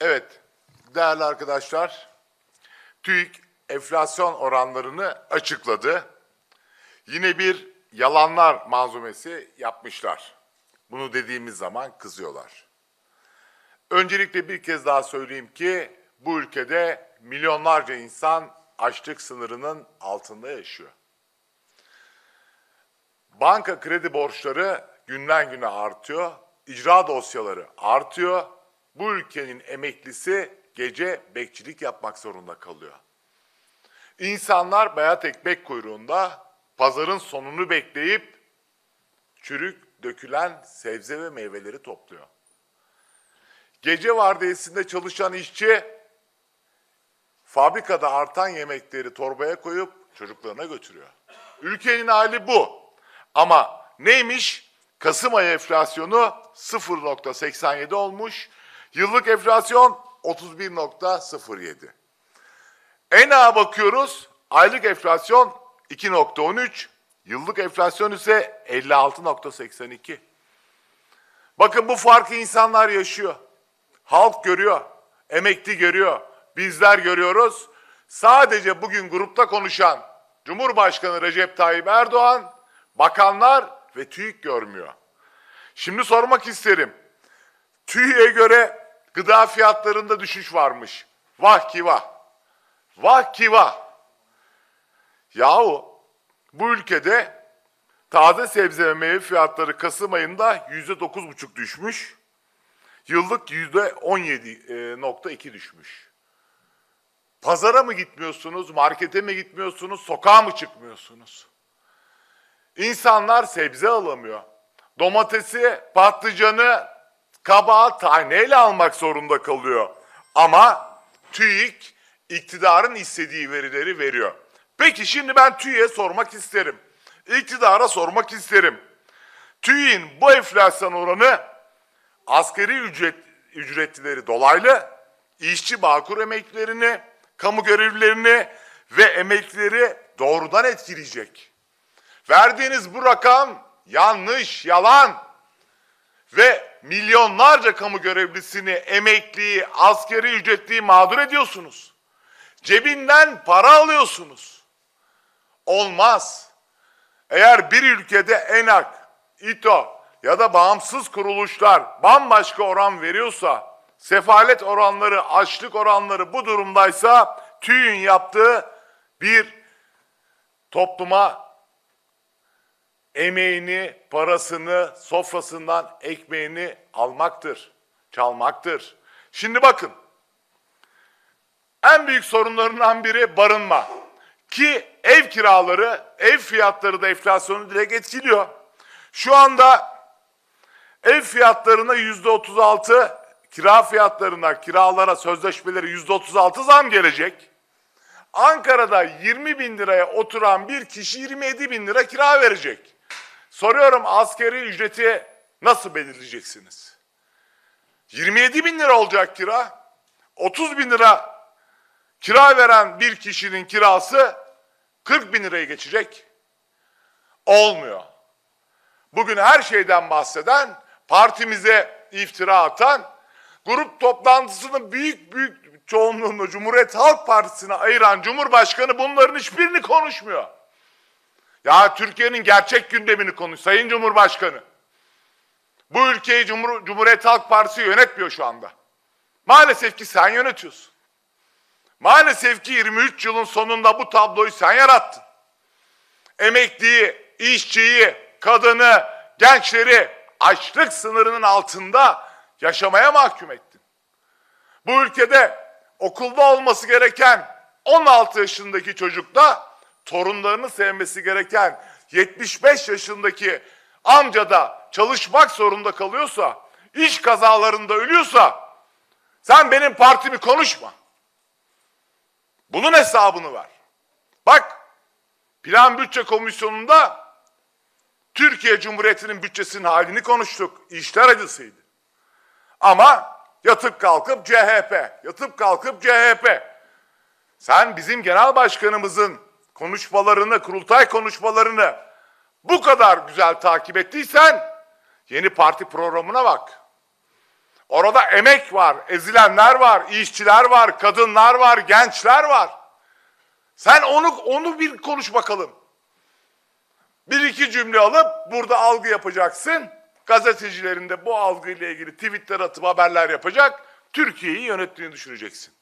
Evet, değerli arkadaşlar, TÜİK enflasyon oranlarını açıkladı. Yine bir yalanlar manzumesi yapmışlar. Bunu dediğimiz zaman kızıyorlar. Öncelikle bir kez daha söyleyeyim ki bu ülkede milyonlarca insan açlık sınırının altında yaşıyor. Banka kredi borçları günden güne artıyor. İcra dosyaları artıyor. Bu ülkenin emeklisi gece bekçilik yapmak zorunda kalıyor. İnsanlar bayat ekmek kuyruğunda pazarın sonunu bekleyip çürük dökülen sebze ve meyveleri topluyor. Gece vardiyasında çalışan işçi fabrikada artan yemekleri torbaya koyup çocuklarına götürüyor. Ülkenin hali bu. Ama neymiş? Kasım ayı enflasyonu 0.87 olmuş. Yıllık enflasyon 31.07. ENA bakıyoruz. Aylık enflasyon 2.13. Yıllık enflasyon ise 56.82. Bakın bu farkı insanlar yaşıyor. Halk görüyor. Emekli görüyor. Bizler görüyoruz. Sadece bugün grupta konuşan Cumhurbaşkanı Recep Tayyip Erdoğan, bakanlar ve TÜİK görmüyor. Şimdi sormak isterim. TÜİK'e göre gıda fiyatlarında düşüş varmış. Vah ki vah. Vah ki vah. Yahu bu ülkede taze sebze ve meyve fiyatları Kasım ayında yüzde dokuz buçuk düşmüş. Yıllık yüzde on yedi nokta iki düşmüş. Pazara mı gitmiyorsunuz, markete mi gitmiyorsunuz, sokağa mı çıkmıyorsunuz? İnsanlar sebze alamıyor. Domatesi, patlıcanı, kabağı taneyle almak zorunda kalıyor. Ama TÜİK iktidarın istediği verileri veriyor. Peki şimdi ben TÜİK'e sormak isterim. İktidara sormak isterim. TÜİK'in bu enflasyon oranı asgari ücret ücretlileri dolaylı, işçi bağkur emeklilerini, kamu görevlilerini ve emeklileri doğrudan etkileyecek. Verdiğiniz bu rakam yanlış, yalan ve milyonlarca kamu görevlisini, emekliyi, askeri ücretliyi mağdur ediyorsunuz. Cebinden para alıyorsunuz. Olmaz. Eğer bir ülkede ENAK, İTO ya da bağımsız kuruluşlar bambaşka oran veriyorsa, sefalet oranları, açlık oranları bu durumdaysa TÜİ'nin yaptığı bir topluma emeğini, parasını, sofrasından ekmeğini almaktır, çalmaktır. Şimdi bakın, en büyük sorunlarından biri barınma. Ki ev kiraları, ev fiyatları da enflasyonu direkt etkiliyor. Şu anda ev fiyatlarına yüzde otuz altı, kira fiyatlarına, kiralara, sözleşmeleri yüzde otuz altı zam gelecek. Ankara'da 20 bin liraya oturan bir kişi 27 bin lira kira verecek. Soruyorum askeri ücreti nasıl belirleyeceksiniz? 27 bin lira olacak kira. 30 bin lira kira veren bir kişinin kirası 40 bin liraya geçecek. Olmuyor. Bugün her şeyden bahseden, partimize iftira atan, grup toplantısını büyük büyük çoğunluğunu Cumhuriyet Halk Partisi'ne ayıran Cumhurbaşkanı bunların hiçbirini konuşmuyor. Ya Türkiye'nin gerçek gündemini konuş Sayın Cumhurbaşkanı. Bu ülkeyi Cumhur Cumhuriyet Halk Partisi yönetmiyor şu anda. Maalesef ki sen yönetiyorsun. Maalesef ki 23 yılın sonunda bu tabloyu sen yarattın. Emekliyi, işçiyi, kadını, gençleri açlık sınırının altında yaşamaya mahkum ettin. Bu ülkede okulda olması gereken 16 yaşındaki çocukla torunlarını sevmesi gereken 75 yaşındaki amca da çalışmak zorunda kalıyorsa, iş kazalarında ölüyorsa sen benim partimi konuşma. Bunun hesabını ver. Bak Plan Bütçe Komisyonu'nda Türkiye Cumhuriyeti'nin bütçesinin halini konuştuk. İşler acısıydı. Ama yatıp kalkıp CHP, yatıp kalkıp CHP. Sen bizim genel başkanımızın konuşmalarını, kurultay konuşmalarını bu kadar güzel takip ettiysen yeni parti programına bak. Orada emek var, ezilenler var, işçiler var, kadınlar var, gençler var. Sen onu onu bir konuş bakalım. Bir iki cümle alıp burada algı yapacaksın. Gazetecilerin de bu algıyla ilgili tweetler atıp haberler yapacak. Türkiye'yi yönettiğini düşüneceksin.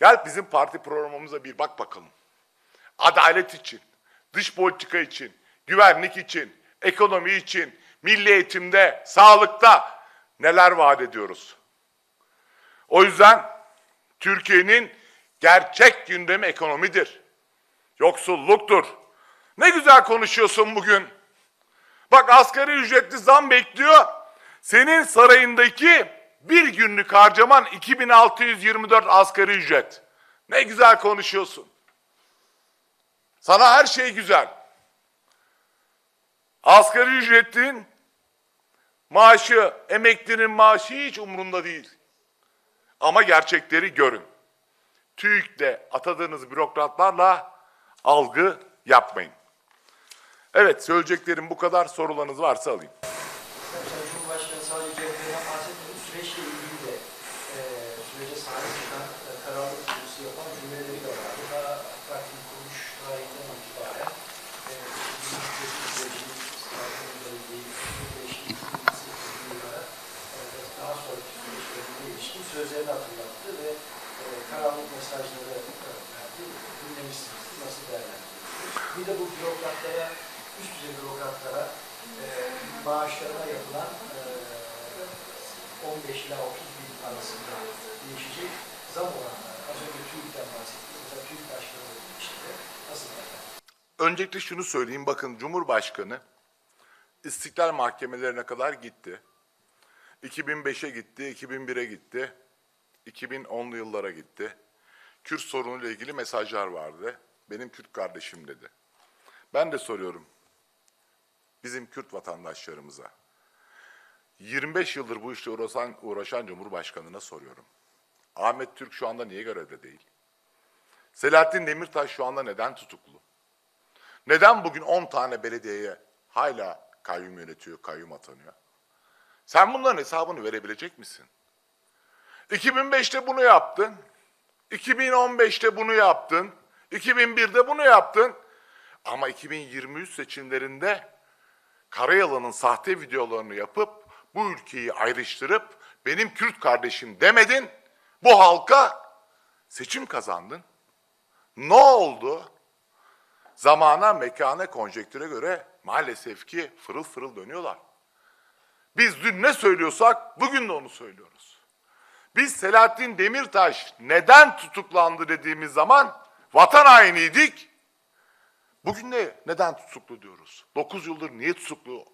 Gel bizim parti programımıza bir bak bakalım. Adalet için, dış politika için, güvenlik için, ekonomi için, milli eğitimde, sağlıkta neler vaat ediyoruz? O yüzden Türkiye'nin gerçek gündemi ekonomidir. Yoksulluktur. Ne güzel konuşuyorsun bugün. Bak asgari ücretli zam bekliyor. Senin sarayındaki bir günlük harcaman 2624 asgari ücret. Ne güzel konuşuyorsun. Sana her şey güzel. Asgari ücretin maaşı, emeklinin maaşı hiç umurunda değil. Ama gerçekleri görün. TÜİK'le atadığınız bürokratlarla algı yapmayın. Evet söyleyeceklerim bu kadar. Sorularınız varsa alayım. Cumhurbaşkanı sadece CHP'den süreçle ilgili de e, sürece sahip çıkan, e, kararlı yapan cümleleri de vardı. Sözlerini hatırlattı ve e, kararlılık mesajları e, verdi. Dinlemişsiniz, nasıl değerlendiriyorsunuz? Bir de bu bürokratlara, üst düzey bürokratlara e, maaşlarına yapılan e, 15 ila 30 bin arasında değişecek zam oranları. Az önce TÜİK'ten bahsettiniz. Mesela TÜİK başkanı işte nasıl değerlendiriyorsunuz? Öncelikle şunu söyleyeyim. Bakın Cumhurbaşkanı istiklal mahkemelerine kadar gitti. 2005'e gitti, 2001'e gitti, 2010'lu yıllara gitti. Kürt sorunuyla ilgili mesajlar vardı. Benim Kürt kardeşim dedi. Ben de soruyorum bizim Kürt vatandaşlarımıza. 25 yıldır bu işle uğraşan, uğraşan Cumhurbaşkanı'na soruyorum. Ahmet Türk şu anda niye görevde değil? Selahattin Demirtaş şu anda neden tutuklu? Neden bugün 10 tane belediyeye hala kayyum yönetiyor, kayyum atanıyor? Sen bunların hesabını verebilecek misin? 2005'te bunu yaptın. 2015'te bunu yaptın. 2001'de bunu yaptın. Ama 2023 seçimlerinde Karayalan'ın sahte videolarını yapıp bu ülkeyi ayrıştırıp benim Kürt kardeşim demedin. Bu halka seçim kazandın. Ne oldu? Zamana, mekana, konjektüre göre maalesef ki fırıl fırıl dönüyorlar. Biz dün ne söylüyorsak bugün de onu söylüyoruz. Biz Selahattin Demirtaş neden tutuklandı dediğimiz zaman vatan hainiydik. Bugün ne? Neden tutuklu diyoruz? 9 yıldır niye tutuklu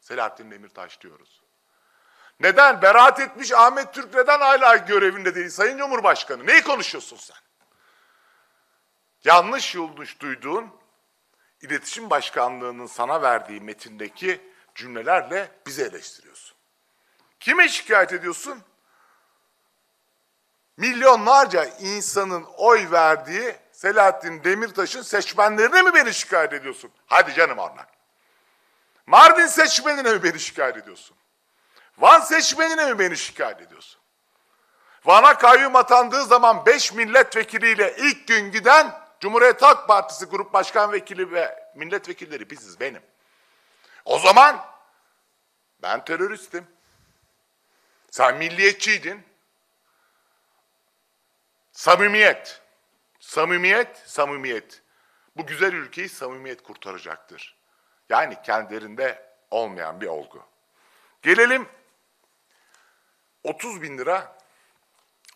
Selahattin Demirtaş diyoruz? Neden? Beraat etmiş Ahmet Türk neden hala görevinde değil Sayın Cumhurbaşkanı? Neyi konuşuyorsun sen? Yanlış yanlış duyduğun iletişim başkanlığının sana verdiği metindeki cümlelerle bizi eleştiriyorsun. Kime şikayet ediyorsun? Milyonlarca insanın oy verdiği Selahattin Demirtaş'ın seçmenlerine mi beni şikayet ediyorsun? Hadi canım oradan. Mardin seçmenine mi beni şikayet ediyorsun? Van seçmenine mi beni şikayet ediyorsun? Van'a kayyum atandığı zaman 5 milletvekiliyle ilk gün giden Cumhuriyet Halk Partisi Grup Başkan Vekili ve milletvekilleri biziz benim. O zaman ben teröristim. Sen milliyetçiydin. Samimiyet. Samimiyet, samimiyet. Bu güzel ülkeyi samimiyet kurtaracaktır. Yani kendilerinde olmayan bir olgu. Gelelim 30 bin lira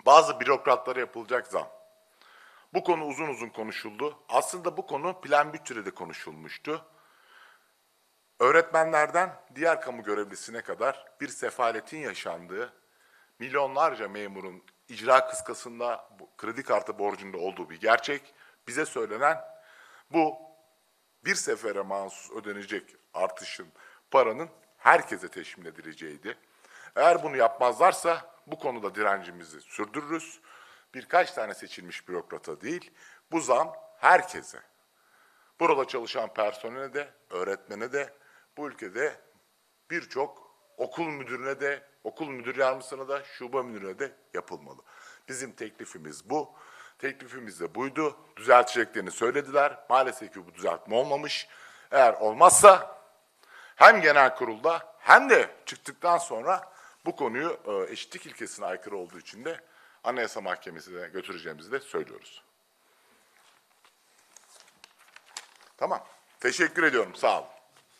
bazı bürokratlara yapılacak zam. Bu konu uzun uzun konuşuldu. Aslında bu konu plan bütçede konuşulmuştu. Öğretmenlerden diğer kamu görevlisine kadar bir sefaletin yaşandığı, milyonlarca memurun icra kıskasında kredi kartı borcunda olduğu bir gerçek. Bize söylenen bu bir sefere mahsus ödenecek artışın paranın herkese teşmil edileceğiydi. Eğer bunu yapmazlarsa bu konuda direncimizi sürdürürüz. Birkaç tane seçilmiş bürokrata değil, bu zam herkese. Burada çalışan personele de, öğretmene de, bu ülkede birçok okul müdürüne de, okul müdür yardımcısına da, şube müdürüne de yapılmalı. Bizim teklifimiz bu. Teklifimiz de buydu. Düzelteceklerini söylediler. Maalesef ki bu düzeltme olmamış. Eğer olmazsa hem genel kurulda hem de çıktıktan sonra bu konuyu e, eşitlik ilkesine aykırı olduğu için de Anayasa Mahkemesi'ne götüreceğimizi de söylüyoruz. Tamam. Teşekkür ediyorum. Sağ olun.